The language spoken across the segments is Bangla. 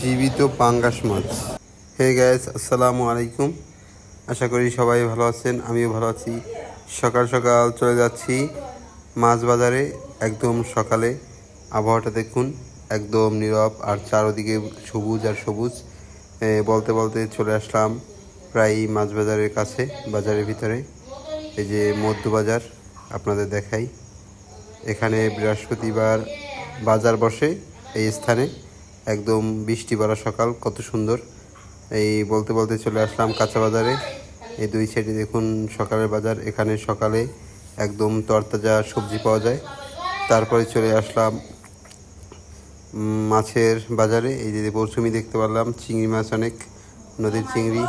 জীবিত পাঙ্গাস মাছ। হে গ্যাস আসসালামু আলাইকুম। আশা করি সবাই ভালো আছেন, আমিও ভালো আছি। সকাল সকাল চলে যাচ্ছি মাছ বাজারে, একদম সকালে। আবহাওয়াটা দেখুন, একদম নীরব, আর চারোদিকে সবুজ আর সবুজ। বলতে বলতে চলে আসলাম প্রায় মাছ বাজারের কাছে, বাজারের ভিতরে। এই যে মধ্য বাজার আপনাদের দেখাই। এখানে বৃহস্পতিবার বাজার বসে এই স্থানে। একদম বৃষ্টি ভরা সকাল, কত সুন্দর। এই বলতে বলতে চলে আসলাম কাঁচা বাজারে। এই দুই সাইডে দেখুন সকালের বাজার। এখানে সকালে একদম তরতাজা সবজি পাওয়া যায়। তারপরে চলে আসলাম মাছের বাজারে। এই যে পরশুমি দেখতে পারলাম, চিংড়ি মাছ অনেক, নদীর চিংড়ি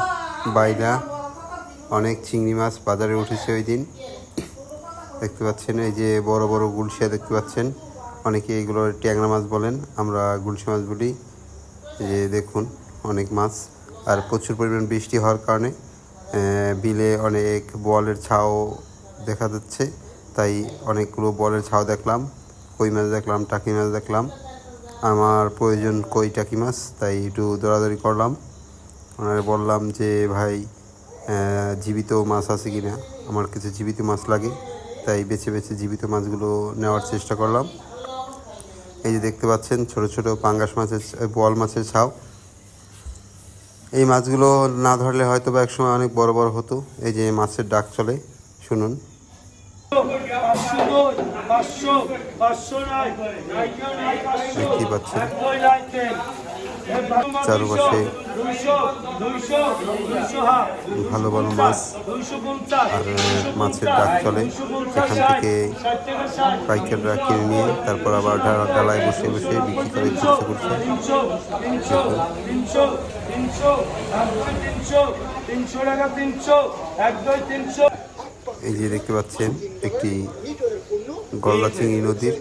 বাইলা অনেক চিংড়ি মাছ বাজারে উঠেছে ওই দিন। দেখতে পাচ্ছেন, এই যে বড় বড় গুলশিয়া দেখতে পাচ্ছেন। অনেকে এগুলো ট্যাংরা মাছ বলেন, আমরা গুলশি মাছ বলি। যে দেখুন, অনেক মাছ। আর প্রচুর পরিমাণ বৃষ্টি হওয়ার কারণে বিলে অনেক বলের ছাও দেখা যাচ্ছে। তাই অনেকগুলো বলের ছাও দেখলাম, কই মাছ দেখলাম, টাকি মাছ দেখলাম। আমার প্রয়োজন কই টাকি মাছ, তাই একটু দৌড়াদৌড়ি করলাম। ওনারে বললাম যে, ভাই জীবিত মাছ আছে কি না আমার কিছু জীবিত মাছ লাগে। তাই বেছে বেছে জীবিত মাছগুলো নেওয়ার চেষ্টা করলাম। এই যে দেখতে পাচ্ছেন ছোট ছোট পাঙ্গাস মাছের বোয়াল মাছের ছাও এই মাছগুলো না ধরলে হয়তো বা একসময় অনেক বড় বড় হতো। এই যে মাছের ডাক চলে শুনুন। দেখতেই পাচ্ছেন। চারপাশে ভালো ভালো মাছ আর মাছের ডাক চলে। এখান থেকে পাইকাররা কিনে নিয়ে তারপর আবার ডালায় বসে বসে বিক্রি করে চেষ্টা করছে। এই যে দেখতে পাচ্ছেন, একটি গলদা চিংড়ি নদীর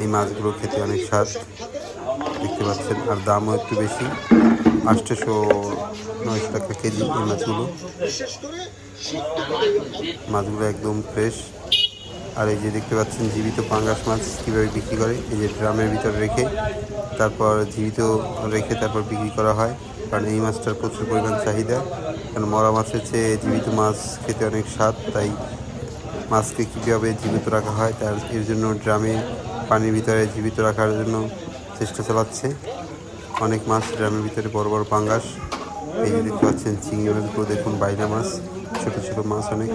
এই মাছগুলো খেতে অনেক স্বাদ। দেখতে পাচ্ছেন, আর দামও একটু বেশি। আটশোশো নয়শো টাকা কেজি এই মাছগুলো। মাছগুলো একদম ফ্রেশ আর এই যে দেখতে পাচ্ছেন, জীবিত পাঙ্গাস মাছ কীভাবে বিক্রি করে, এই যে ড্রামের ভিতরে রেখে, তারপর জীবিত রেখে তারপর বিক্রি করা হয়। কারণ এই মাছটার প্রচুর পরিমাণ চাহিদা। কারণ মরা মাছের চেয়ে জীবিত মাছ খেতে অনেক স্বাদ, তাই মাছকে কীভাবে জীবিত রাখা হয়, তার, এর জন্য ড্রামে পানির ভিতরে জীবিত রাখার জন্য চেষ্টা চালাচ্ছে। অনেক মাছ ড্রামের ভিতরে বড় বড় পাঙ্গাস। এই যে দেখতে পাচ্ছেন চিংড়ি মাছগুলো দেখুন বাইরা মাছ ছোট ছোট মাছ অনেক।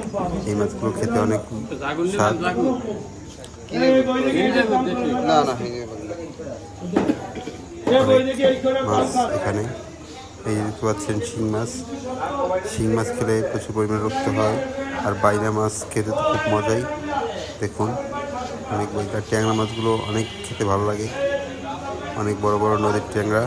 এই মাছগুলো খেতে অনেক স্বাদ। মাছ এখানে। এই যে দেখতে পাচ্ছেন শিং মাছ। শিং মাছ খেলে প্রচুর পরিমাণে রক্ত হয়। আর বাইরা মাছ খেতে তো খুব মজাই। দেখুন অনেক ট্যাংরা মাছগুলো অনেক খেতে ভালো লাগে। অনেক বড় বড় নদীর ট্যাংরা।